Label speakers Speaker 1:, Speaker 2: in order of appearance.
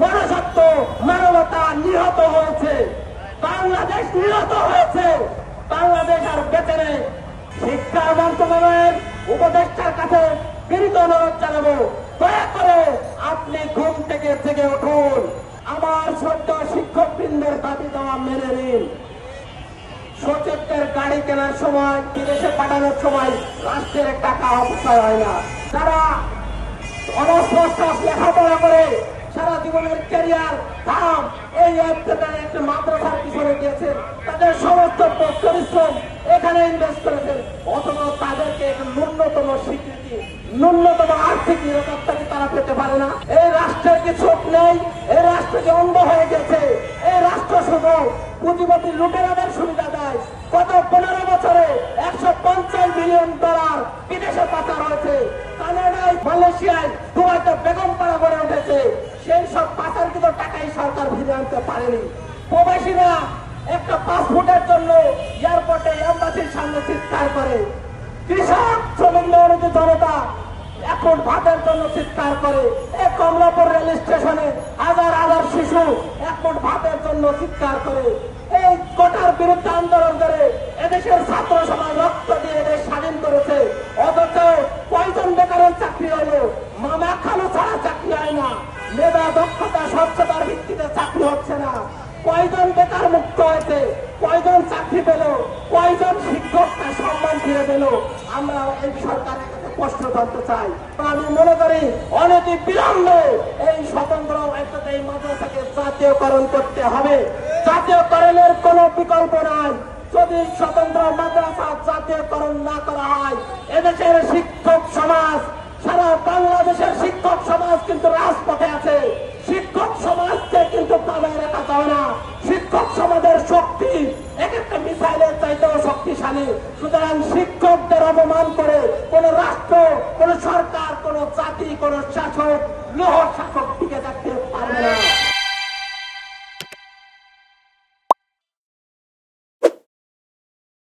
Speaker 1: মনসত্ব মানবতা নিহত হয়েছে। বাংলাদেশ নিহত হয়েছে। বাংলাদেশ আর বেঁচে নেই শিক্ষা মন্ত্রণালয়ের উপদেষ্টার কাছে বিনীত অনুরোধ জানাব। দয়া করে আপনি ঘুম থেকে থেকে উঠুন। আমার সদ্য শিক্ষক বৃন্দের দাবি দেওয়া মেনে নিন। সচিবদের গাড়ি কেনার সময়, বিদেশে পাঠানোর সময় রাষ্ট্রের টাকা অপচয় হয় না। তারা ন্যূনতম স্বীকৃতি, ন্যূনতম আর্থিক তারা পেতে পারে না? এই রাষ্ট্রের কি চোখ নেই? এই রাষ্ট্র কি অন্ধ হয়ে গেছে? এই রাষ্ট্র শুধু পুঁজিপতি লুটেরাদের সুবিধা দেয়। গত পনেরো বছরে একশো পঞ্চাশ মিলিয়ন ডলার বিদেশে পাচার হয়েছে। কানাডায়, মালয়েশিয়ায় দুবাইতে বেগম পাড়া গড়ে উঠেছে। সেই সব টাকাই সরকার ফিরে আনতে পারেনি। প্রবাসীরা একটা পাসপোর্টের জন্য এয়ারপোর্টে এম্বাসির সামনে চিৎকার করে। কৃষক, শ্রমিক মেয়নিত জনতা এখন ভাতের জন্য চিৎকার করে। এই কমলাপুর রেল স্টেশনে হাজার হাজার শিশু এখন ভাতের জন্য চিৎকার করে। এই কোটার বিরুদ্ধে আন্দোলন করে এদেশের ছাত্র সমাজ মেধা, দক্ষতা, স্বচ্ছতার ভিত্তিতে চাকরি হচ্ছে না। কয়জন বেকার মুক্ত হয়েছে? কয়জন চাকরি পেল? কয়জন শিক্ষক তার সম্মান ফিরে পেল? আমরা এই সরকারের কাছে প্রশ্ন জানতে চাই। আমি মনে করি বিলম্বে এই স্বতন্ত্র একটা এই মাদ্রাসাকে জাতীয়করণ করতে হবে। জাতীয়করণের কোনো বিকল্প নাই। যদি স্বতন্ত্র মাদ্রাসা জাতীয়করণ না করা হয়, এদেশের শিক্ষক সমাজ সারা বাংলাদেশের শিক্ষক শক্তিশালী। সুতরাং শিক্ষকদের অপমান করে কোন রাষ্ট্র, কোন সরকার, কোন জাতি, কোন শাসক লোহ শাসক টিকে থাকতে পারবে না।